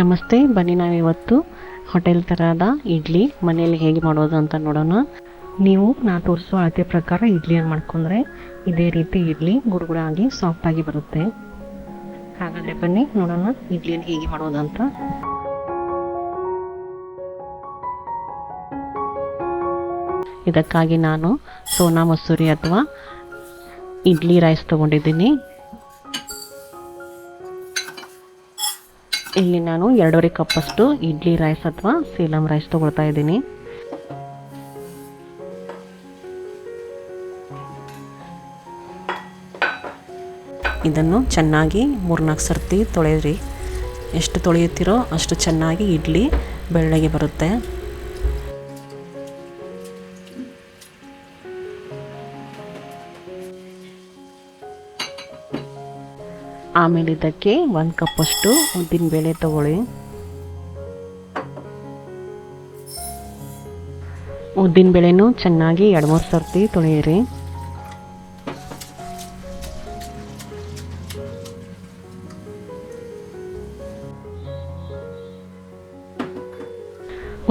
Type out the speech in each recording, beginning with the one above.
ನಮಸ್ತೆ, ಬನ್ನಿ ನಾವಿವತ್ತು ಹೋಟೆಲ್ ಥರದ ಇಡ್ಲಿ ಮನೆಯಲ್ಲಿ ಹೇಗೆ ಮಾಡೋದು ಅಂತ ನೋಡೋಣ. ನೀವು ನಾ ತೋರಿಸೋ ಅಳತೆ ಪ್ರಕಾರ ಇಡ್ಲಿಯನ್ನು ಮಾಡ್ಕೊಂಡ್ರೆ ಇದೇ ರೀತಿ ಇಡ್ಲಿ ಗುರುಗುಡಾಗಿ ಸಾಫ್ಟಾಗಿ ಬರುತ್ತೆ. ಹಾಗಾದರೆ ಬನ್ನಿ ನೋಡೋಣ ಇಡ್ಲಿಯನ್ನು ಹೇಗೆ ಮಾಡೋದು ಅಂತ. ಇದಕ್ಕಾಗಿ ನಾನು ಸೋನಾ ಮಸೂರಿ ಅಥವಾ ಇಡ್ಲಿ ರೈಸ್ ತೊಗೊಂಡಿದ್ದೀನಿ. ಇಲ್ಲಿ ನಾನು ಎರಡೂವರೆ ಕಪ್ಪಷ್ಟು ಇಡ್ಲಿ ರೈಸ್ ಅಥವಾ ಸೀಲಂ ರೈಸ್ ತಗೊಳ್ತಾ ಇದ್ದೀನಿ. ಇದನ್ನು ಚೆನ್ನಾಗಿ ಮೂರ್ನಾಲ್ಕು ಸರ್ತಿ ತೊಳೆಯಿರಿ. ಎಷ್ಟು ತೊಳೆಯುತ್ತೀರೋ ಅಷ್ಟು ಚೆನ್ನಾಗಿ ಇಡ್ಲಿ ಬೆಳ್ಳಗೆ ಬರುತ್ತೆ. ಆಮೇಲೆ ಇದಕ್ಕೆ ಒಂದು ಕಪ್ಪಷ್ಟು ಉದ್ದಿನ ಬೇಳೆ ತಗೊಳ್ಳಿ. ಉದ್ದಿನ ಬೇಳೆನೂ ಚೆನ್ನಾಗಿ ಎರಡು ಮೂರು ಸರ್ತಿ ತೊಳೆಯಿರಿ.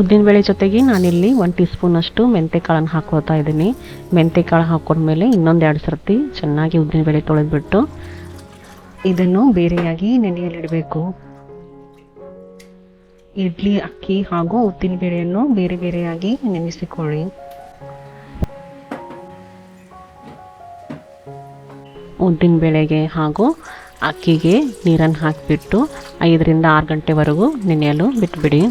ಉದ್ದಿನಬೇಳೆ ಜೊತೆಗೆ ನಾನಿಲ್ಲಿ ಒಂದು ಟೀ ಸ್ಪೂನಷ್ಟು ಮೆಂತೆ ಕಾಳನ್ನು ಹಾಕೋತಾ ಇದ್ದೀನಿ. ಮೆಂತೆ ಕಾಳು ಹಾಕೊಂಡ್ಮೇಲೆ ಇನ್ನೊಂದು ಎರಡು ಸರ್ತಿ ಚೆನ್ನಾಗಿ ಉದ್ದಿನಬೇಳೆ ತೊಳೆದ್ಬಿಟ್ಟು ಇದನ್ನು ಬೇರೆಯಾಗಿ ನೆನೆಯಲಿಡಬೇಕು. ಇಡ್ಲಿ, ಅಕ್ಕಿ ಹಾಗೂ ಉದ್ದಿನ ಬೇಳೆಯನ್ನು ಬೇರೆ ಬೇರೆಯಾಗಿ ನೆನೆಸಿಕೊಳ್ಳಿ. ಉದ್ದಿನ ಬೇಳೆಗೆ ಹಾಗೂ ಅಕ್ಕಿಗೆ ನೀರನ್ನು ಹಾಕಿಬಿಟ್ಟು ಐದರಿಂದ ಆರು ಗಂಟೆವರೆಗೂ ನೆನೆಯಲು ಬಿಟ್ಬಿಡಿ.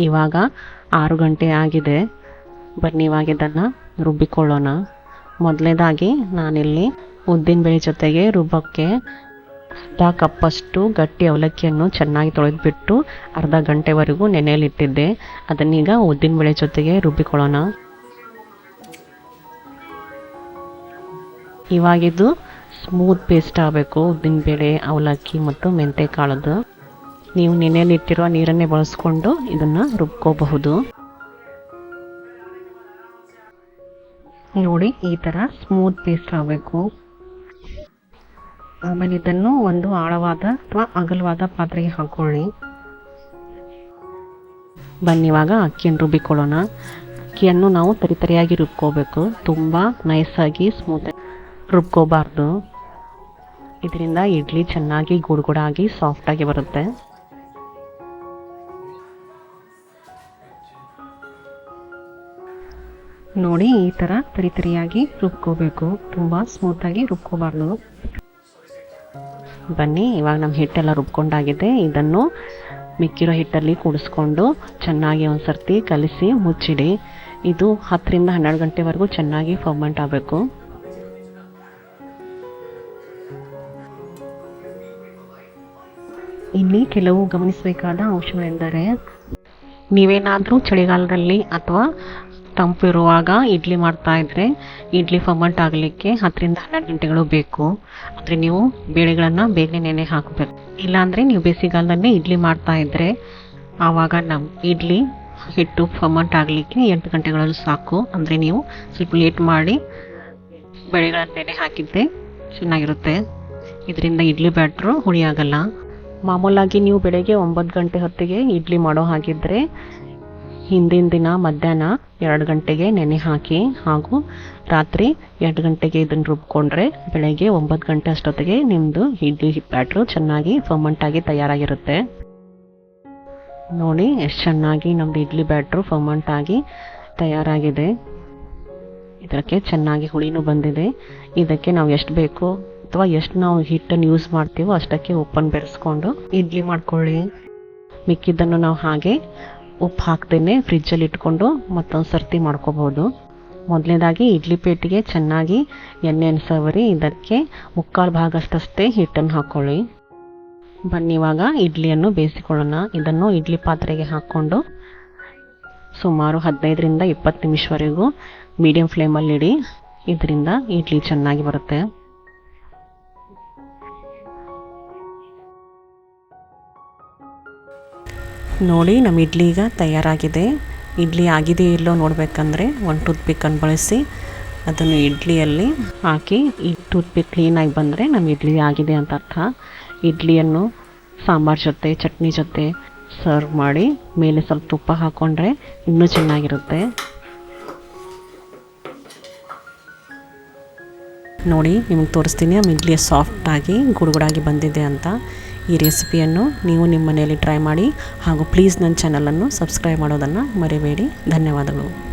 ಇವಾಗ ಆರು ಗಂಟೆ ಆಗಿದೆ. ಬನ್ನಿ ಇವಾಗ ಇದನ್ನು ರುಬ್ಬಿಕೊಳ್ಳೋಣ. ಮೊದಲನೇದಾಗಿ ನಾನಿಲ್ಲಿ ಉದ್ದಿನಬೇಳೆ ಜೊತೆಗೆ ರುಬ್ಬಕ್ಕೆ ಅರ್ಧ ಕಪ್ಪಷ್ಟು ಗಟ್ಟಿ ಅವಲಕ್ಕಿಯನ್ನು ಚೆನ್ನಾಗಿ ತೊಳೆದುಬಿಟ್ಟು ಅರ್ಧ ಗಂಟೆವರೆಗೂ ನೆನೆಯಲಿಟ್ಟಿದ್ದೆ ಅದನ್ನೀಗ ಉದ್ದಿನಬೇಳೆ ಜೊತೆಗೆ ರುಬ್ಬಿಕೊಳ್ಳೋಣ. ಇವಾಗಿದ್ದು ಸ್ಮೂತ್ ಪೇಸ್ಟ್ ಆಗಬೇಕು ಉದ್ದಿನಬೇಳೆ ಅವಲಕ್ಕಿ ಮತ್ತು ಮೆಂತೆ ಕಾಳದ್ದು ನೀವು ನೆನೆಯಲ್ಲಿಟ್ಟಿರುವ ನೀರನ್ನೇ ಬಳಸ್ಕೊಂಡು ಇದನ್ನು ರುಬ್ಕೋಬಹುದು. ನೋಡಿ, ಈ ಥರ ಸ್ಮೂತ್ ಪೇಸ್ಟ್ ಆಗಬೇಕು. ಆಮೇಲೆ ಇದನ್ನು ಒಂದು ಆಳವಾದ ಅಥವಾ ಅಗಲವಾದ ಪಾತ್ರೆಗೆ ಹಾಕೊಳ್ಳಿ. ಬನ್ನಿ, ಇವಾಗ ಅಕ್ಕಿಯನ್ನು ರುಬ್ಬಿಕೊಳ್ಳೋಣ. ಅಕ್ಕಿಯನ್ನು ನಾವು ತರಿತರಿಯಾಗಿ ರುಬ್ಕೋಬೇಕು. ತುಂಬ ನೈಸಾಗಿ ಸ್ಮೂತ್ ರುಬ್ಕೋಬಾರ್ದು. ಇದರಿಂದ ಇಡ್ಲಿ ಚೆನ್ನಾಗಿ ಗುಡುಗುಡಾಗಿ ಸಾಫ್ಟಾಗಿ ಬರುತ್ತೆ. ನೋಡಿ ಈ ಥರ ತರಿತರಿಯಾಗಿ ರುಬ್ಕೋಬೇಕು. ತುಂಬ ಸ್ಮೂತಾಗಿ ರುಬ್ಕೋಬಾರ್ದು. ಬನ್ನಿ, ಇವಾಗ ನಮ್ಮ ಹಿಟ್ಟೆಲ್ಲ ರುಬ್ಕೊಂಡಾಗಿದೆ. ಇದನ್ನು ಮಿಕ್ಕಿರೋ ಹಿಟ್ಟಲ್ಲಿ ಕೂಡಿಸ್ಕೊಂಡು ಚೆನ್ನಾಗಿ ಒಂದು ಸರ್ತಿ ಕಲಿಸಿ ಮುಚ್ಚಿಡಿ. ಇದು ಹತ್ತರಿಂದ ಹನ್ನೆರಡು ಗಂಟೆವರೆಗೂ ಚೆನ್ನಾಗಿ ಫರ್ಮೆಂಟ್ ಆಗಬೇಕು. ಇಲ್ಲಿ ಕೆಲವು ಗಮನಿಸಬೇಕಾದ ಅಂಶಗಳೆಂದರೆ, ನೀವೇನಾದರೂ ಚಳಿಗಾಲದಲ್ಲಿ ಅಥವಾ ತಂಪು ಇರುವಾಗ ಇಡ್ಲಿ ಮಾಡ್ತಾ ಇದ್ರೆ ಇಡ್ಲಿ ಫರ್ಮೆಂಟ್ ಆಗಲಿಕ್ಕೆ ಹತ್ತರಿಂದ ಹನ್ನೆರಡು ಗಂಟೆಗಳು ಬೇಕು. ಅಂದರೆ ನೀವು ಬೇಳೆಗಳನ್ನು ಬೇಗನೆ ನೆನೆ ಹಾಕಬೇಕು. ಇಲ್ಲಾಂದರೆ ನೀವು ಬೇಸಿಗೆಗಾಲದಲ್ಲಿ ಇಡ್ಲಿ ಮಾಡ್ತಾ ಇದ್ರೆ ಆವಾಗ ನಮ್ಮ ಇಡ್ಲಿ ಹಿಟ್ಟು ಫರ್ಮೆಂಟ್ ಆಗಲಿಕ್ಕೆ ಎಂಟು ಗಂಟೆಗಳಲ್ಲಿ ಸಾಕು. ಅಂದರೆ ನೀವು ಸ್ವಲ್ಪ ಲೇಟ್ ಮಾಡಿ ಬೇಳೆಗಳನ್ನು ನೆನೆ ಹಾಕಿದ್ದೆ ಚೆನ್ನಾಗಿರುತ್ತೆ. ಇದರಿಂದ ಇಡ್ಲಿ ಬ್ಯಾಟ್ರು ಹುಳಿಯಾಗಲ್ಲ ಮಾಮೂಲಾಗಿ ನೀವು ಬೆಳಗ್ಗೆ ಒಂಬತ್ತು ಗಂಟೆ ಹೊತ್ತಿಗೆ ಇಡ್ಲಿ ಮಾಡೋ ಹಾಗಿದ್ದರೆ ಹಿಂದಿನ ದಿನ ಮಧ್ಯಾಹ್ನ ಎರಡು ಗಂಟೆಗೆ ನೆನೆ ಹಾಕಿ ಹಾಗೂ ರಾತ್ರಿ ಎರಡು ಗಂಟೆಗೆ ಇದನ್ನು ರುಬ್ಕೊಂಡ್ರೆ ಬೆಳಗ್ಗೆ ಒಂಬತ್ತು ಗಂಟೆ ಅಷ್ಟೊತ್ತಿಗೆ ನಿಮ್ಮದು ಇಡ್ಲಿ ಬ್ಯಾಟ್ರು ಚೆನ್ನಾಗಿ ಫರ್ಮೆಂಟ್ ತಯಾರಾಗಿರುತ್ತೆ. ನೋಡಿ, ಎಷ್ಟು ಚೆನ್ನಾಗಿ ನಮ್ಮದು ಇಡ್ಲಿ ಬ್ಯಾಟ್ರು ಫರ್ಮೆಂಟ್ ಆಗಿ ತಯಾರಾಗಿದೆ. ಇದಕ್ಕೆ ಚೆನ್ನಾಗಿ ಹುಳಿನೂ ಬಂದಿದೆ. ಇದಕ್ಕೆ ನಾವು ಎಷ್ಟು ಬೇಕು ಅಥವಾ ಎಷ್ಟು ನಾವು ಹಿಟ್ಟನ್ನು ಯೂಸ್ ಮಾಡ್ತೀವೋ ಅಷ್ಟಕ್ಕೆ ಉಪ್ಪನ್ನು ಬೆರೆಸ್ಕೊಂಡು ಇಡ್ಲಿ ಮಾಡ್ಕೊಳ್ಳಿ. ಮಿಕ್ಕಿದ್ದನ್ನು ನಾವು ಹಾಗೆ ಉಪ್ಪು ಹಾಕ್ದೇ ಫ್ರಿಜ್ಜಲ್ಲಿ ಇಟ್ಕೊಂಡು ಮತ್ತೊಂದು ಸರ್ತಿ ಮಾಡ್ಕೋಬೋದು ಮೊದಲನೇದಾಗಿ ಇಡ್ಲಿ ಪೇಟಿಗೆ ಚೆನ್ನಾಗಿ ಎಣ್ಣೆಯನ್ನು ಸವರಿ ಇದಕ್ಕೆ ಮುಕ್ಕಾಲು ಭಾಗಷ್ಟಷ್ಟೇ ಹಿಟ್ಟನ್ನು ಹಾಕ್ಕೊಳ್ಳಿ ಬನ್ನಿ, ಇವಾಗ ಇಡ್ಲಿಯನ್ನು ಬೇಯಿಸಿಕೊಳ್ಳೋಣ. ಇದನ್ನು ಇಡ್ಲಿ ಪಾತ್ರೆಗೆ ಹಾಕ್ಕೊಂಡು ಸುಮಾರು ಹದಿನೈದರಿಂದ ಇಪ್ಪತ್ತು ನಿಮಿಷವರೆಗೂ ಮೀಡಿಯಂ ಫ್ಲೇಮಲ್ಲಿ ಇಡಿ ಇದರಿಂದ ಇಡ್ಲಿ ಚೆನ್ನಾಗಿ ಬರುತ್ತೆ. ನೋಡಿ, ನಮ್ಮ ಇಡ್ಲಿ ಈಗ ತಯಾರಾಗಿದೆ. ಇಡ್ಲಿ ಆಗಿದೆ ಇಲ್ಲೋ ನೋಡಬೇಕಂದ್ರೆ ಒಂದು ಟೂತ್ ಪಿಕ್ಕನ್ನು ಬಳಸಿ ಅದನ್ನು ಇಡ್ಲಿಯಲ್ಲಿ ಹಾಕಿ, ಈ ಟೂತ್ ಪಿಕ್ ಕ್ಲೀನಾಗಿ ಬಂದರೆ ನಮ್ಮ ಇಡ್ಲಿ ಆಗಿದೆ ಅಂತ ಅರ್ಥ. ಇಡ್ಲಿಯನ್ನು ಸಾಂಬಾರ್ ಜೊತೆ, ಚಟ್ನಿ ಜೊತೆ ಸರ್ವ್ ಮಾಡಿ, ಮೇಲೆ ಸ್ವಲ್ಪ ತುಪ್ಪ ಹಾಕ್ಕೊಂಡ್ರೆ ಇನ್ನೂ ಚೆನ್ನಾಗಿರುತ್ತೆ. ನೋಡಿ, ನಿಮಗೆ ತೋರಿಸ್ತೀನಿ. ನಮ್ಮ ಇಡ್ಲಿ ಸಾಫ್ಟಾಗಿ ಗುಡುಗುಡಾಗಿ ಬಂದಿದೆ ಅಂತ ಈ ರೆಸಿಪಿಯನ್ನು ನೀವು ನಿಮ್ಮ ಮನೆಯಲ್ಲಿ ಟ್ರೈ ಮಾಡಿ. ಹಾಗೂ ಪ್ಲೀಸ್ ನನ್ನ ಚಾನಲನ್ನು ಸಬ್ಸ್ಕ್ರೈಬ್ ಮಾಡೋದನ್ನು ಮರಿಬೇಡಿ. ಧನ್ಯವಾದಗಳು.